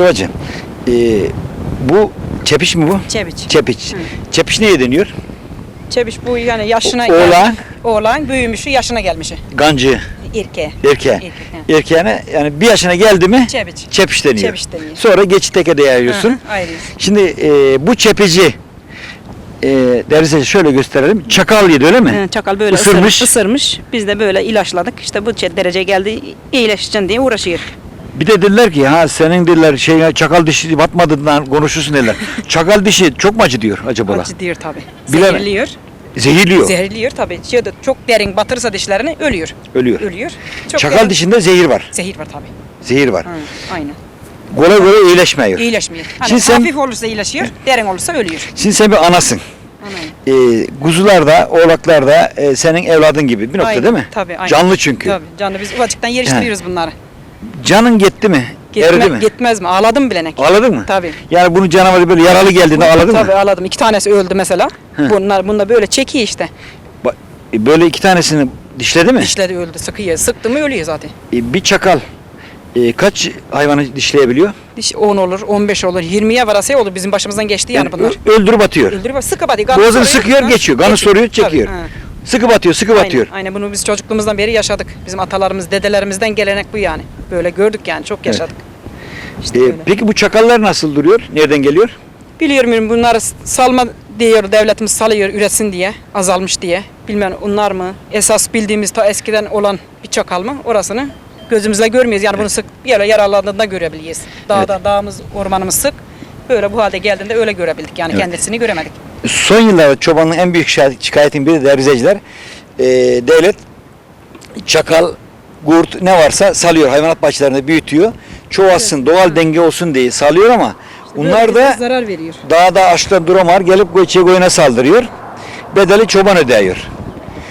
Acabacığım e, bu çepiş mi bu? Çebiç. Çepiç. Hı. Çepiş neye deniyor? Çebiç bu yani yaşına O- oğlan? gelmiş. Oğlan büyümüşü yaşına gelmişi. Gancı, İrke. erkeğe. Erkek, he. Erkeğine yani bir yaşına geldi mi Çebiç. çepiş deniyor. Çepiç deniyor. Sonra geçit tekede yayıyorsun. Hı hı, Ayrıyız. Şimdi e, bu çepici e, şöyle gösterelim. Çakal yedi öyle mi? Hı, Çakal böyle ısırmış. ısırmış. Biz de böyle ilaçladık. İşte bu derece geldi iyileşeceksin diye uğraşıyor. Bir de dediler ki ha senin dediler şey çakal dişi batmadığından konuşursun dediler. çakal dişi çok mu acı diyor acaba? Acı diyor tabii. Bilemem. Zehirliyor. Zehirliyor. Zehirliyor tabii. Şey de çok derin batırırsa dişlerini ölüyor. Ölüyor. Ölüyor. Çok Çakal derin- dişinde zehir var. Zehir var tabii. Zehir var. Hı, aynen. Kolay kolay iyileşmiyor. İyileşmiyor. Hani Şimdi sen- hafif olursa iyileşiyor, derin olursa ölüyor. Şimdi sen bir anasın. Aynen. E, kuzular da, oğlaklar da e, senin evladın gibi bir nokta Aynen, değil mi? Tabii, aynen. Canlı çünkü. Tabii canlı biz ufacıktan yeriştiriyoruz bunları. Canın gitti mi? Eridi Gitme, mi? Gitmez mi? Ağladım bilenek. Ağladın mı? Tabii. Yani bunu canavarı böyle yaralı geldiğinde ağladın Tabii mı? ağladım. İki tanesi öldü mesela. Hı. Bunlar bunda böyle çekiyor işte. Ba- e, Böyle iki tanesini dişledi mi? Dişleri öldü, sıkıyor. Sıktı mı ölüyor zaten. E, Bir çakal e, kaç hayvanı dişleyebiliyor? Diş 10 olur, 15 olur, 20'ye varası olur. Bizim başımızdan geçti yani bunlar. ö- öldürüp atıyor. Öldürüp sıkı batıyor. Boğazını soruyor, sıkıyor, ha, geçiyor. Kanı soruyor, çekiyor. Tabii, ha. Sıkı batıyor, sıkı batıyor. Aynen, aynen bunu biz çocukluğumuzdan beri yaşadık. Bizim atalarımız, dedelerimizden gelenek bu yani. Böyle gördük yani, çok yaşadık. İşte E, böyle. peki bu çakallar nasıl duruyor? Nereden geliyor? Biliyorum bunları salma diyor devletimiz salıyor üretsin diye azalmış diye. Bilmem onlar mı esas bildiğimiz ta eskiden olan bir çakal mı orasını gözümüzle görmüyoruz. Yani bunu sık bir yere yaralandığında görebiliyoruz. Dağda dağımız ormanımız sık. Böyle bu halde geldiğinde öyle görebildik yani Evet. kendisini göremedik. Son yıllarda çobanın en büyük şikayet- şikayetin biri de rizeciler. E, devlet çakal, kurt ne varsa salıyor. Hayvanat bahçelerinde büyütüyor. Çoğalsın, doğal denge olsun diye salıyor ama bunlar da zarar veriyor. dağda açta duramar gelip koyçe koyuna saldırıyor. Bedeli çoban ödeyor.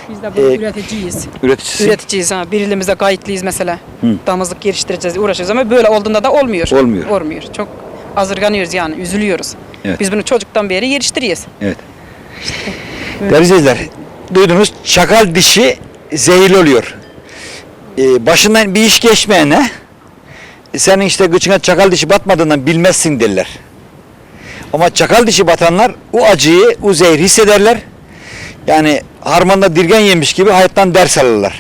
Biz de bu Ee, üreticiyiz. Üreticisi Üreticiyiz ha. Bir elimizde kayıtlıyız mesela. Damızlık geliştireceğiz, uğraşıyoruz ama böyle olduğunda da olmuyor. Olmuyor. Olmuyor. Çok azırganıyoruz yani, üzülüyoruz. Evet. Biz bunu çocuktan beri yetiştiriyoruz. Evet. Değerli izleyiciler, duydunuz çakal dişi zehirli oluyor. Ee, başından bir iş geçmeyene senin işte gıçına çakal dişi batmadığından bilmezsin derler. Ama çakal dişi batanlar o acıyı, o zehri hissederler. Yani harmanda dirgen yemiş gibi hayattan ders alırlar.